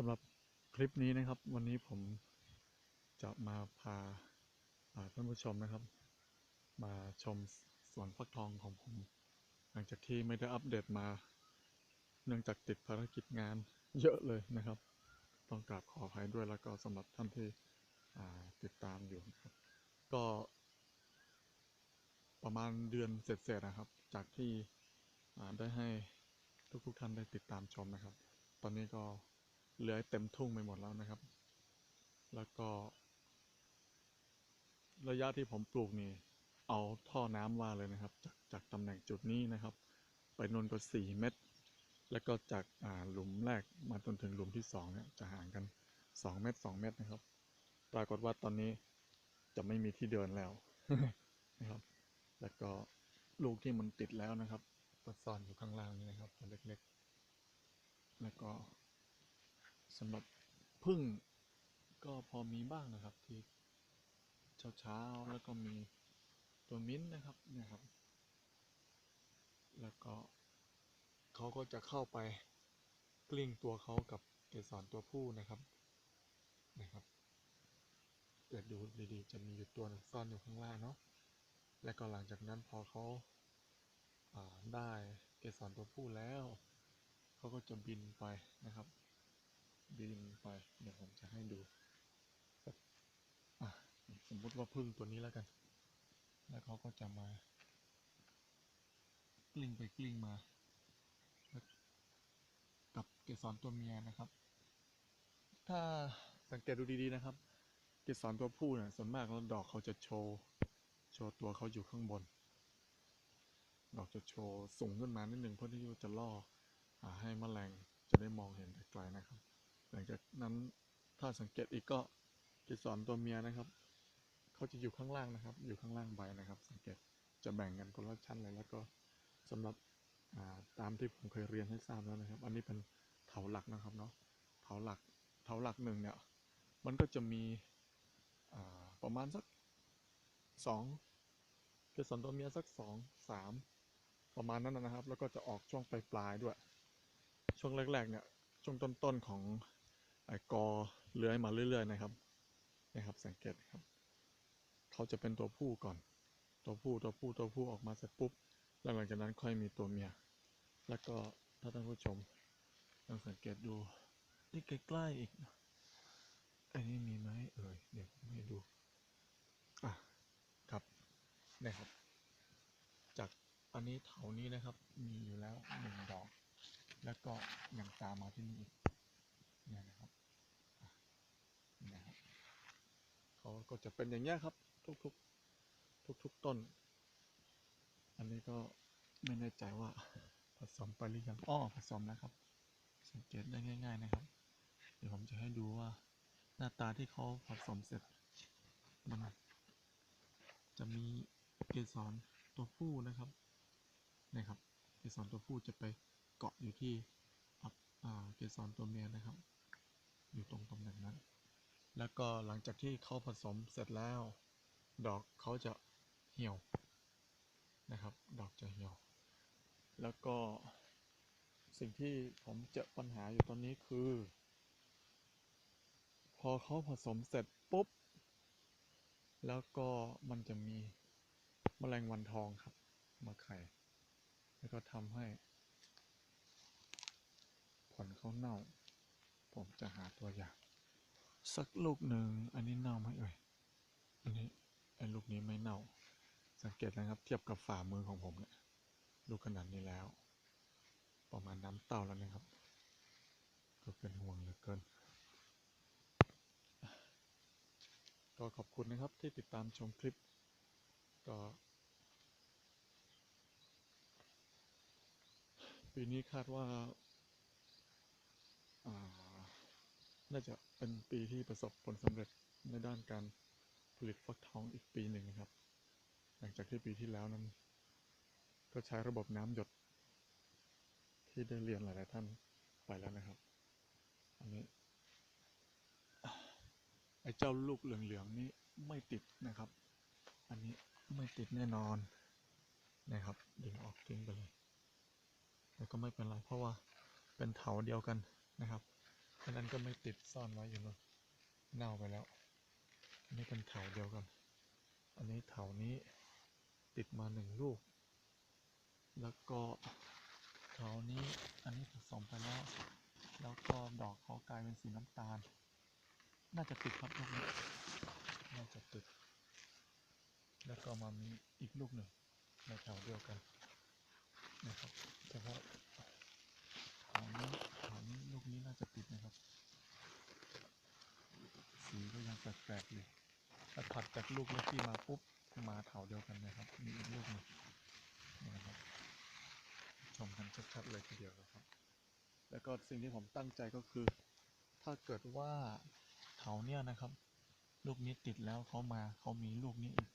สำหรับคลิปนี้นะครับ วันนี้ผมจะมาพาาท่านผู้ชมนะครับ มาชมสวนฟักทองของผม หลังจากที่ไม่ได้อัปเดตมา เนื่องจากติดภารกิจงานเยอะเลยนะครับ ต้องกราบขออภัยด้วยแล้วก็สำหรับท่านที่ติดตามอยู่นะครับ ก็ ประมาณเดือนเสร็จๆนะครับ จากที่ได้ให้ทุกๆท่านได้ติดตามชมนะครับ ตอนนี้ก็ เหลือยเต็มทุ่งไปหมดแล้วนะครับ แล้วก็ ระยะที่ผมปลูกนี่ เอาท่อน้ำว่าเลยนะครับ จากจากตำแหน่งจุดนี้นะครับ ไปนนก็สี่เมตร แล้วก็จากาหลุมแรกมาจนถึงหลุมที่สองเนี่ยจะห่างกันสองเมตรสองเมตรนะครับ ปรากฏว่าตอนนี้จะไม่มีที่เดินแล้วนะครับ แล้วก็ลูกที่มันติดแล้วนะครับก็ซ่อนอยู่ข้างล่างนี้นะครับตัวเล็กๆ แล้วก็ สำหรับพึ่งก็พอมีบ้างนะครับ ที่เช้าๆแล้วก็มีตัวมิ้นนะครับเนี่ยครับ แล้วก็เขาก็จะเข้าไปกลิ้งตัวเขากับเกสรตัวผู้นะครับนะครับเกิดดูดีๆจะมีอยู่ตัวนึงซ่อนอยู่ข้างล่างเนาะและก็หลังจากนั้นพอเขาาได้เกสรตัวผู้แล้ว เขาก็จะบินไปนะครับ บินไป เดี๋ยวผมจะให้ดูสมมติว่าพึ่งตัวนี้แล้วกัน แล้วเขาก็จะมา กลิ้งไปกลิ้งมา กับเกสรตัวเมียนะครับ ถ้าสังเกตดูดีๆนะครับ เกสรตัวผู้เนี่ยส่วนมากแล้วดอกเขาจะโชว์โชว์ตัวเขาอยู่ข้างบน ดอกจะโชว์สูงขึ้นมานิดหนึ่งเพื่อที่จะล่ออให้แมลงจะได้มองเห็นไกลๆนะครับ นั้นถ้าสังเกตอีกก็เกสรตัวเมียนะครับ เขาจะอยู่ข้างล่างนะครับ อยู่ข้างล่างใบนะครับ สังเกตจะแบ่งกันคนละชั้นเลยแล้วก็สำหรับาตามที่ผมเคยเรียนให้ทราบแล้วนะครับ อันนี้เป็นเถาหลักนะครับเนาะเถาหลักเถาหลักหนึ่งเนี่ยมันก็จะมีประมาณสักสองเกสรตัวเมียสักสองสามประมาณนั้นนะครับ แล้วก็จะออกช่วงปลายๆด้วย ช่วงแรกๆเนี่ยช่วงต้นๆของ กอเลื้อยมาเรื่อยๆนะครับนะครับ สังเกตครับ เขาจะเป็นตัวผู้ก่อน ตัวผู้ตัวผู้ตัวผู้ออกมาเสร็จปุ๊บ แล้วหลังจากนั้นค่อยมีตัวเมีย แล้วก็ถ้าท่านผู้ชมลองสังเกตดูนี่ใกล้ๆอีกอันนี้มีไหมเอ่ยเดี๋ยวผมให้ดูอะครับนี่ครับ จากอันนี้เถานี้นะครับ มีอยู่แล้วหนึ่งดอก แล้วก็ยังตามมาที่นี่อีกเนี่ยนะครับ นะครับเขาก็จะเป็นอย่างเงี้ครับ ทุกๆ ทุกๆต้น อันนี้ก็ไม่แน่ใจว่าผสมไปหรือยังอ้อผสมแล้วครับ สังเกตได้ง่าย ๆนะครับ เดี๋ยวผมจะให้ดูว่าหน้าตาที่เขาผสมเสร็จมันจะมีเกสรตัวผู้นะครับนะครับ เกสรตัวผู้จะไปเกาะอยู่ที่เกสรตัวเมียนะครับ อยู่ตรงตำแหน่งนั้น แล้วก็หลังจากที่เขาผสมเสร็จแล้ว ดอกเขาจะเหี่ยวนะครับ ดอกจะเหี่ยว แล้วก็สิ่งที่ผมเจอปัญหาอยู่ตอนนี้คือ พอเขาผสมเสร็จปุ๊บ แล้วก็มันจะมีแมลงวันทองครับ มาไข่ แล้วก็ทำให้ ผลเขาเน่า ผมจะหาตัวอย่าง สักลูกหนึ่งอันนี้เน่าไหมเอ่ยอันนี้ไอ้ลูกนี้ไม่เน่า สังเกตนะครับ เทียบกับฝ่ามือของผมเนี่ยลูกขนาดนี้แล้ว ประมาณน้ำเต้าแล้วนะครับ ก็เป็นห่วงเหลือเกิน ก็ขอบคุณนะครับที่ติดตามชมคลิป ก็ ปีนี้คาดว่า อ่า น่าจะเป็นปีที่ประสบผลสำเร็จในด้านการผลิตฟักทองอีกปีหนึ่งนะครับ หลังจากที่ปีที่แล้วนั้น ก็ใช้ระบบน้ำหยด ที่ได้เรียนหลาย ๆ ท่านไปแล้วนะครับ อันนี้ไอ้เจ้าลูกเหลือง ๆ นี่ไม่ติดนะครับ อันนี้ไม่ติดแน่นอนนะครับดึงออกทิ้งไปเลยแต่ก็ไม่เป็นไรเพราะว่าเป็นเถาเดียวกันนะครับ อันนั้นก็ไม่ติดซ่อนไว้อยู่นู่นเน่าไปแล้ว อันนี้เป็นเถาเดียวกัน อันนี้เถานี้ติดมาหนึ่งลูก แล้วก็เถานี้อันนี้ผสมไปแล้ว แล้วก็ดอกเขากลายเป็นสีน้ำตาล น่าจะติดครับลูกนี้ น่าจะติด แล้วก็มามีอีกลูกหนึ่งในแถวเดียวกันนะครับเฉพาะ นี้น่าจะติดนะครับ สีก็ยังแปลกๆอยู่ถ้าถัดจากลูกเมื่อกี้มาปุ๊บมาแถวเดียวกันนะครับมีอีกลูกหนึ่งนี่นะครับชมกันชัดๆเลยทีเดียวนะครับ แล้วก็สิ่งที่ผมตั้งใจก็คือ ถ้าเกิดว่าเถาเนี่ยนะครับ ลูกนี้ติดแล้วเขามาเขามีลูกนี้อีก